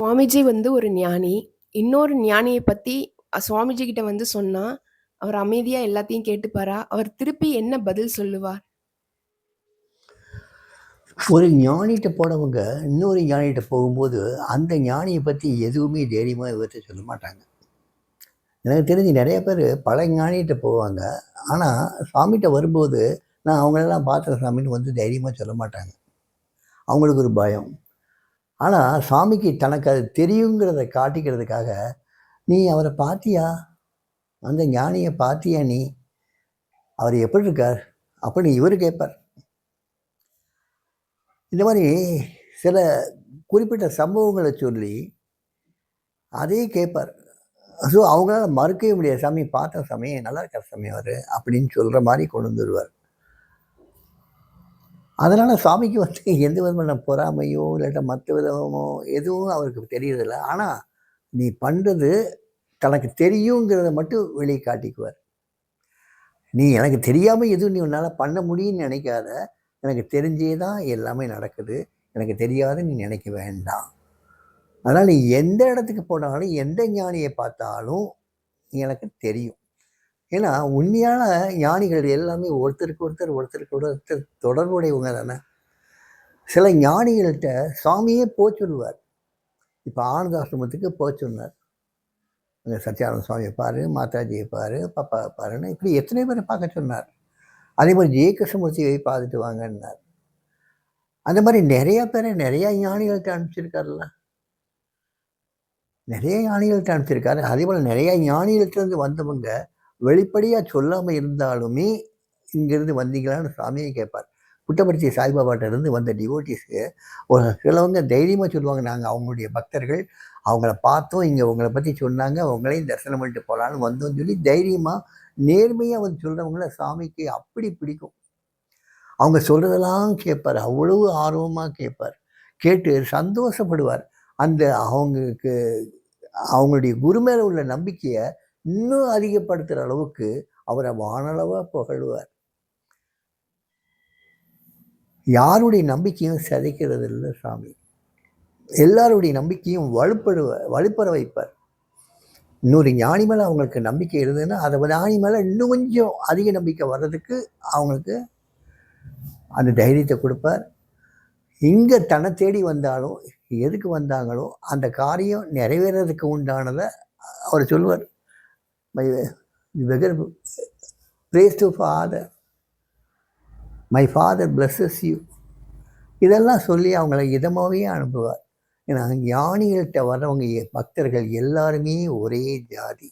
சுவாமிஜி வந்து ஒரு ஞானி. இன்னொரு ஞானிய பத்தி அ சுவாமிஜி கிட்ட வந்து சொன்னா, அவர் அமைதியா எல்லாத்தையும் கேட்டுப்பாரா? அவர் திருப்பி என்ன பதில் சொல்லுவார்? ஒரு ஞானிட்ட போனவங்க, இன்னொரு ஞானிட்ட போகும்போது, அந்த ஞானிய பத்தி எதுவுமே தைரியமா இவர்ட்ட சொல்ல மாட்டாங்க. எனக்கு தெரிஞ்சு நெறைய பேரு பல ஞானிகிட்ட போவாங்க. ஆனா, சாமிட்ட வரும்போது, நான் அவங்களெல்லாம் பார்த்தேன் சாமின்னு வந்து தைரியமா சொல்ல மாட்டாங்க. அவங்களுக்கு ஒரு பயம். ஆனால் சாமிக்கு தனக்கு அது தெரியுங்கிறத காட்டிக்கிறதுக்காக, "நீ அவரை பார்த்தியா? அந்த ஞானியை பார்த்தியா நீ? அவர் எப்படி இருக்கார்?" அப்படின்னு இவர் கேட்பார். இந்த மாதிரி சில குறிப்பிட்ட சம்பவங்களை சொல்லி, அதையும் கேட்பார். ஸோ அவங்களால மறுக்கவே முடியாது. "சாமி பார்த்த சாமி, நல்லா இருக்கார் சாமி அவர் அப்படின்னு சொல்கிற மாதிரி கொண்டு வந்துடுவார் அதனால் சாமிக்கு வந்து எந்த விதமான பொறாமையோ, இல்லாட்ட மற்ற விதமோ எதுவும் அவருக்கு தெரியறதில்ல. ஆனால் நீ பண்ணுறது தனக்கு தெரியுங்கிறத மட்டும் வெளியே காட்டிக்குவார். "நீ எனக்கு தெரியாமல் எதுவும் நீ உன்னால் பண்ண முடியும்னு நினைக்காத எனக்கு தெரிஞ்சே தான் எல்லாமே நடக்குது. எனக்கு தெரியாத நீ நினைக்க வேண்டாம். அதனால் நீ எந்த இடத்துக்கு போனாலும், எந்த ஞானியை பார்த்தாலும் எனக்கு தெரியும்." ஏன்னா, உண்மையான ஞானிகள் எல்லாமே ஒருத்தருக்கு ஒருத்தர், ஒருத்தருக்கு ஒருத்தர் தொடர்புடையவங்க தானே. சில ஞானிகள்கிட்ட சாமியே போ சொல்லுவார். இப்ப ஆனந்த ஆசிரமத்துக்கு போ சொன்னார். சத்யானந்த சுவாமியை பாரு, மாதாஜியை பாரு, பாப்பாவை பாருன்னு இப்படி எத்தனை பேரை பார்க்க சொன்னார். அதே மாதிரி ஜெய கிருஷ்ணமூர்த்தியை பார்த்துட்டு வாங்கன்னார். அந்த மாதிரி நிறையா பேரை நிறையா ஞானிகள்கிட்ட அனுப்பிச்சிருக்காருல்ல. நிறைய ஞானிகள்கிட்ட அனுப்பிச்சிருக்காரு. அதே போல் நிறையா ஞானிகள்ட்டருந்து வந்தவங்க, வெளிப்படையாக சொல்லாமல் இருந்தாலுமே, இங்கேருந்து வந்தீங்களான்னு?" சாமியை கேட்பார். புட்டபர்த்தி சாய்பாபாட்ட இருந்து வந்த டிவோட்டிஸ்க்கு ஒரு சிலவங்க தைரியமாக சொல்லுவாங்க, நாங்கள் அவங்களுடைய பக்தர்கள். அவங்கள பார்த்தோம். இங்கே உங்களை பற்றி சொன்னாங்க. அவங்களையும் தரிசனம் பண்ணிட்டு போகலான்னு வந்தோம் சொல்லி தைரியமாக நேர்மையாக வந்து சொல்கிறவங்கள சாமிக்கு அப்படி பிடிக்கும். அவங்க சொல்கிறதெல்லாம் கேட்பார். அவ்வளவு ஆர்வமாக கேட்பார். கேட்டு சந்தோஷப்படுவார். அந்த அவங்களுக்கு அவங்களுடைய குரு மேலே உள்ள நம்பிக்கையை இன்னும் அதிகப்படுத்துகிற அளவுக்கு அவரை வானளவாக புகழ்வார் யாருடைய நம்பிக்கையும் சிதைக்கிறது இல்லை சாமி. எல்லாருடைய நம்பிக்கையும் வலுப்படுவ வலுப்பெற வைப்பார். இன்னொரு ஞானி மேலே அவங்களுக்கு நம்பிக்கை இருந்ததுன்னா, அதை ஞானி மேலே இன்னும் கொஞ்சம் அதிக நம்பிக்கை வர்றதுக்கு அவங்களுக்கு அந்த தைரியத்தை கொடுப்பார் இங்கே தன்ன தேடி வந்தாலும், எதுக்கு வந்தாங்களோ, அந்த காரியம் நிறைவேறதுக்கு உண்டானதை அவர் சொல்லுவார். My prayer praise to father. My father blesses you. இதெல்லாம் சொல்லி அவங்கள இதமாகவே அனுப்புவார். ஏன்னா, ஞானிகள்கிட்ட வர்றவங்க பக்தர்கள் எல்லாருமே ஒரே ஜாதி.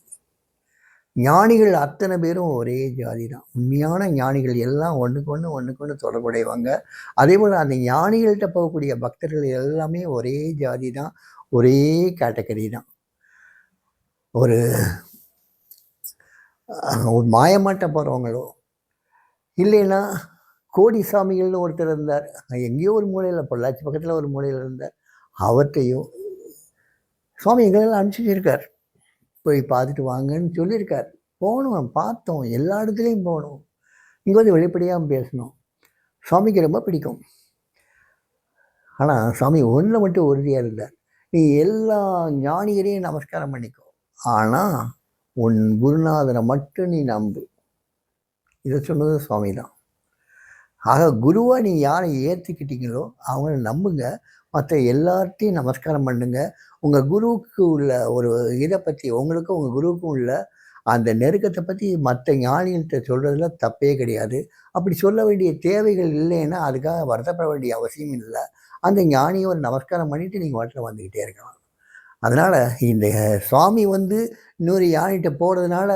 ஞானிகள் அத்தனை பேரும் ஒரே ஜாதி தான். உண்மையான ஞானிகள் எல்லாம் ஒண்ணுக்கொண்ணு, ஒண்ணுக்கொண்ணு தொடர்புடையவங்க. அதேபோல அந்த ஞானிகள்கிட்ட போகக்கூடிய பக்தர்கள் எல்லாமே ஒரே ஜாதி தான். ஒரே கேட்டகரி தான். ஒரு ஒரு மாயமாட்ட போகிறவங்களோ இல்லைன்னா கோடி சாமிகள்னு ஒருத்தர் இருந்தார். எங்கேயோ ஒரு மூலையில் பொள்ளாச்சி பக்கத்தில் ஒரு மூலையில் இருந்தார். அவர்கிட்டையும் சுவாமி எங்களெல்லாம் அனுப்பிச்சிருக்கார் போய் பார்த்துட்டு வாங்கன்னு சொல்லியிருக்கார். போனோம், பார்த்தோம். எல்லா இடத்துலையும் போனோம். இங்கே வந்து வெளிப்படையாக பேசணும். சுவாமிக்கு ரொம்ப பிடிக்கும். ஆனால் சாமி ஒன்றில் மட்டும் உறுதியாக இருந்தார். "நீ எல்லா ஞானிகரையும் நமஸ்காரம் பண்ணிக்கோ. ஆனால் உன் குருநாதனை மட்டும் நீ நம்பு." இதை சொன்னது சுவாமி தான். ஆக குருவாக நீ யாரை ஏற்றுக்கிட்டீங்களோ அவங்கள நம்புங்க. மற்ற எல்லார்ட்டையும் நமஸ்காரம் பண்ணுங்க. உங்கள் குருவுக்கு உள்ள ஒரு இதை பற்றி உங்களுக்கும் உங்கள் குருவுக்கும் உள்ள அந்த நெருக்கத்தை பற்றி மற்ற ஞானிகள்கிட்ட சொல்கிறதுல தப்பே கிடையாது. அப்படி சொல்ல வேண்டிய தேவைகள் இல்லைன்னா, அதுக்காக வருத்தப்பட வேண்டிய அவசியம் இல்லை அந்த ஞானியை ஒரு நமஸ்காரம் பண்ணிட்டு நீங்கள் வாட்டில் வந்துக்கிட்டே இருக்கலாம். அதனால் இந்த சுவாமி வந்து இன்னொரு ஞானிட்ட போகிறதுனால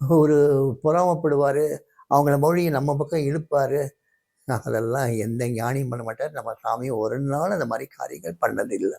ஒரு பொறாமப்படுவார். அவங்கள மொழியை நம்ம பக்கம் இழுப்பார். அதெல்லாம் எந்த ஞானியும் பண்ண மாட்டார். நம்ம சாமி ஒரு நாள் அந்த மாதிரி காரியங்கள் பண்ணதில்லை.